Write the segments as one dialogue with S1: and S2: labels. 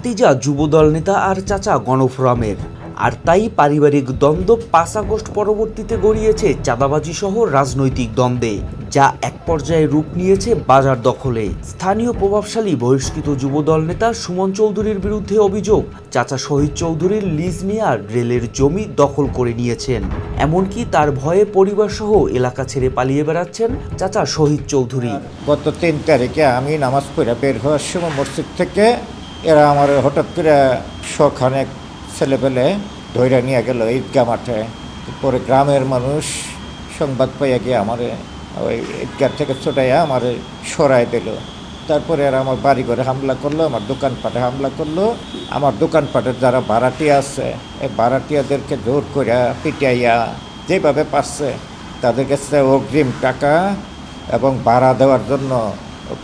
S1: ভাতিজা যুবদল নেতা আর চাচা গণফোরামের আর তাই পারিবারিক দ্বন্দ্ব পাঁচ আগস্ট পরবর্তীতে গড়িয়েছে চাঁদাবাজি সহ রাজনৈতিক দ্বন্দ্বে, যা এক পর্যায়ে রূপ নিয়েছে বাজার দখলে। স্থানীয় প্রভাবশালী বহিষ্কৃত যুবদল নেতা সুমন চৌধুরীর বিরুদ্ধে অভিযোগ, চাচা শহীদ চৌধুরীর লিজ নেয়ার রেলের জমি দখল করে নিয়েছেন। এমনকি তার ভয়ে পরিবারসহ এলাকা ছেড়ে পালিয়ে বেড়াচ্ছেন চাচা শহীদ চৌধুরী।
S2: গত তিন তারিখে আমি নামাজ পড়ে বের হওয়ার সময় মসজিদ থেকে এরা আমার হঠাৎ করে শখানেক ছেলেপেলে ধৈর্য নিয়ে গেল ঈদগা মাঠে। পরে গ্রামের মানুষ সংবাদ পাইয়া গিয়ে আমার ওই ঈদগার থেকে ছোটাইয়া আমার সরাই দিল। তারপরে এরা আমার বাড়ি ঘরে হামলা করল, আমার দোকানপাটে হামলা করল। আমার দোকানপাটের যারা ভাড়াটিয়া আছে এই ভাড়াটিয়াদেরকে জোর করে পিটাইয়া যেভাবে পাচ্ছে তাদের কাছে অগ্রিম টাকা এবং ভাড়া দেওয়ার জন্য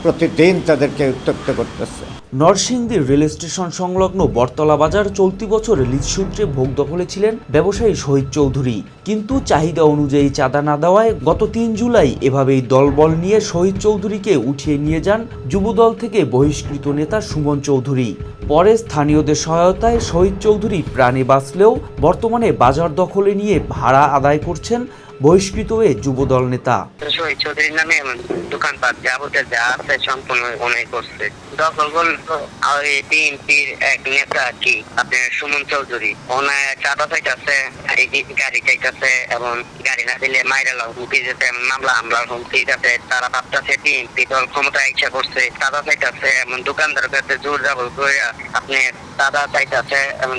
S2: প্রতিদিন তাদেরকে উত্তক্ত করতেছে।
S1: নরসিংদীর রেল স্টেশন সংলগ্ন বটতলা বাজার চলতি বছর লিজ সূত্রে ভোগ দখলে ছিলেন ব্যবসায়ী শহীদ চৌধুরী। কিন্তু চাহিদা অনুযায়ী চাঁদা না দেওয়ায় গত তিন জুলাই এভাবেই দলবল নিয়ে শহীদ চৌধুরীকে উঠিয়ে নিয়ে যান যুবদল থেকে বহিষ্কৃত নেতা সুমন চৌধুরী। পরে স্থানীয়দের সহায়তায় শহীদ চৌধুরী প্রাণে বাঁচলেও বর্তমানে বাজার দখলে নিয়ে ভাড়া আদায় করছেন বহিষ্কৃত হয়ে
S3: দোকানপাট যাবতীয় যা নেতা চাইতেছে গাড়ি চাইতেছে এবং গাড়ি না দিলে যেতে মামলা তারা ভাবতেছে দল ইচ্ছা করছে চাইতেছে দোকানদার কাছে জোর জবর করে আপনি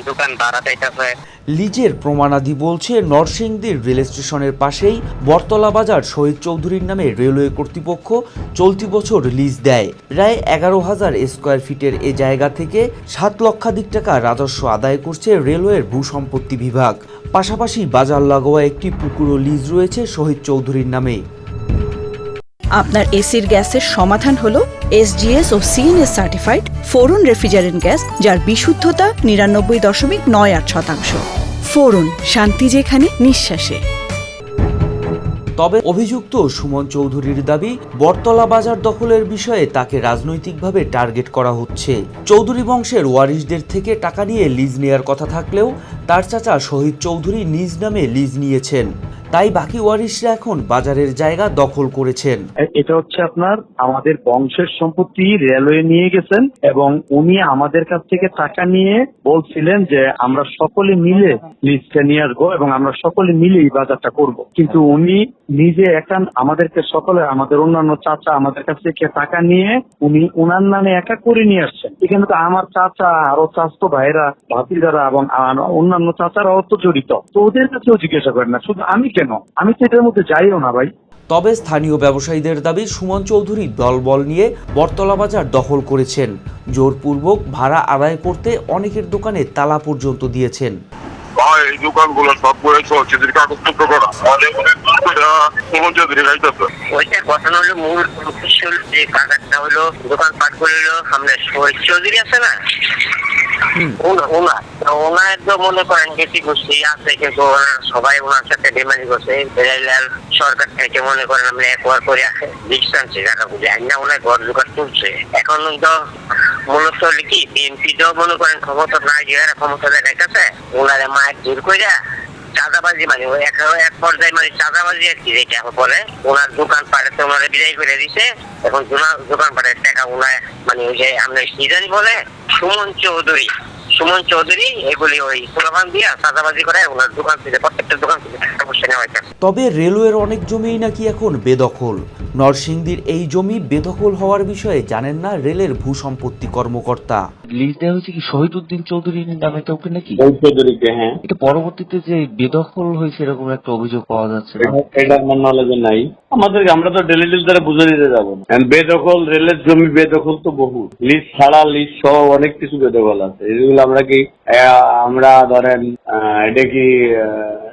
S3: দোকান ভাড়া চাইতেছে।
S1: লিজের প্রমাণাদি বলছে, নরসিংদীর রেল স্টেশনের পাশেই বটতলা বাজার শহীদ চৌধুরীর নামে রেলওয়ে কর্তৃপক্ষ চলতি বছর লিজ দেয়। প্রায় এগারো হাজার স্কোয়ার ফিটের এ জায়গা থেকে সাত লক্ষাধিক টাকা রাজস্ব আদায় করছে রেলওয়ের ভূ সম্পত্তি বিভাগ। পাশাপাশি বাজার লাগোয়া একটি পুকুরও লিজ রয়েছে শহীদ চৌধুরীর নামে।
S4: আপনার এসির গ্যাসের সমাধান হলো এসজিএস ও CNS certified Freon refrigerant gas, যার বিশুদ্ধতা নিরানব্বই দশমিক নয় আট শতাংশ। ফোরন, শান্তি যেখানে, নিঃশ্বাসে।
S1: তবে অভিযুক্ত সুমন চৌধুরীর দাবি, বটতলা বাজার দখলের বিষয়ে তাকে রাজনৈতিকভাবে টার্গেট করা হচ্ছে। চৌধুরী বংশের ওয়ারিশদের থেকে টাকা নিয়ে লিজ নেয়ার কথা থাকলেও তার চাচা শহীদ চৌধুরী নিজ নামে লিজ নিয়েছেন। তাই বাকি ওয়ারিশরা এখন বাজারের জায়গা দখল করেছেন।
S5: এটা হচ্ছে আপনার আমাদের বংশের সম্পত্তি রেলওয়ে নিয়ে গেছেন এবং উনি আমাদের কাছ থেকে টাকা নিয়ে বলছিলেন যে আমরা সকলে মিলে লিস্টটা নিয়ে আসব এবং আমরা সকলে মিলে এই বাজারটা করব। কিন্তু উনি নিজে একান আমাদেরকে সকলে, আমাদের অন্যান্য চাচা আমাদের কাছ থেকে টাকা নিয়ে উনি উনার নামে একা করে নিয়ে আসছেন। এখানে তো আমার চাচা, আরও চাস্তো ভাইরা ভাতিজারা এবং অন্যান্য চাচারাও তো জড়িত। তো ওদের কাছেও জিজ্ঞাসা করেন না। শুধু আমি কেন? আমি তো এটার মধ্যে যাইও না ভাই।
S1: তবে স্থানীয় ব্যবসায়ীদের দাবি সুমন চৌধুরী দলবল নিয়ে বটতলা বাজার দখল করেছেন। জোরপূর্বক ভাড়া আদায় করতে অনেকের দোকানে তালা পর্যন্ত দিয়েছেন।
S6: ভাই এই দোকানগুলো সব করে চলছে যদি কাগজপত্র করা। আমাদের সুমন চৌধুরী খাইতেছে
S3: ওইটার ঘটনা হলো মূল উদ্দেশ্য হলো যে কাগজটা হলো দোকান পাট করে হলো আমরা চৌধুরী আছে না? ওনার তো মনে করেন সবাই ওনার সাথে করছে। সরকার থেকে মনে করেন আমরা একবার করে বুঝে। না ওনার ঘর জোগাড় তুলছে এখন তো কি বিএনপি তো মনে করেন ক্ষমতা নাই, যে এরা ক্ষমতা দেখাইতেছে ওনারে মায়ের জোর কইরা চাঁদাবাজি মানে এক এক পর্যায়ে মানে চাঁদাবাজি আর কি, যেটা বলে ওনার দোকান পাড়ে তো ওনারা বিদায় করে দিছে, এখন দোকান পাড়ের টাকা ওনার মানে ওই যে আমরা সিজারি বলে? সুমন চৌধুরী। সুমন চৌধুরী এগুলি ওই পুরাবান দিয়ে সাজাবাজি করে ওনার দোকান থেকে, প্রত্যেকটা দোকান থেকে টাকা পয়সা নেওয়া হইতেছে
S1: তবে রেলওয়ের অনেক জমিই নাকি এখন বেদখল। নরসিংদীর এই জমি বেদখল হওয়ার বিষয়ে জানেন না রেলের ভূসম্পত্তি কর্মকর্তা।
S7: লিজ দেওয়া হয়েছে কি শহীদ উদ্দিন চৌধুরীর নামে কাউকে নাকি?
S8: চৌধুরীকে হ্যাঁ।
S7: এটা পরবর্তীতে যে বেদখল হয়েছে এরকম একটা অভিযোগ পাওয়া যাচ্ছে
S8: এটা- আমার নলেজে নাই। আমাদের আমরা তো ডেলি লিজ দ্বারা বুঝে দিতে যাব না। বেদখল রেলের জমি বেদখল তো বহু। লিজ ছাড়া লিজ সহ অনেক কিছু বেদখল আছে। এগুলো আমরা কি আহ, আমরা ধরেন আহ, এটা কি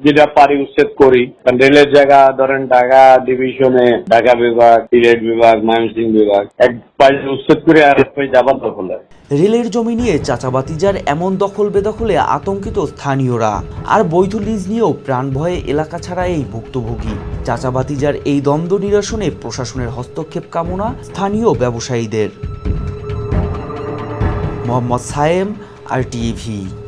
S8: যেটা পারি উচ্ছেদ করি রেলের জায়গা, ধরেন ঢাকা ডিভিশনে ঢাকা বিভাগ, সিলেট বিভাগ, ময়মনসিংহ বিভাগ, এক পাশে উচ্ছেদ করে আর যাবার দখল
S1: রেলের জমি নিয়ে চাচাবাতিজার এমন দখল বেদখলে আতঙ্কিত স্থানীয়রা। আর বৈধ লিজ নিয়েও প্রাণ ভয়ে এলাকা ছাড়া এই ভুক্তভোগী। চাচাবাতিজার এই দ্বন্দ্ব নিরসনে প্রশাসনের হস্তক্ষেপ কামনা স্থানীয় ব্যবসায়ীদের। Mohammad Sayem, R TV.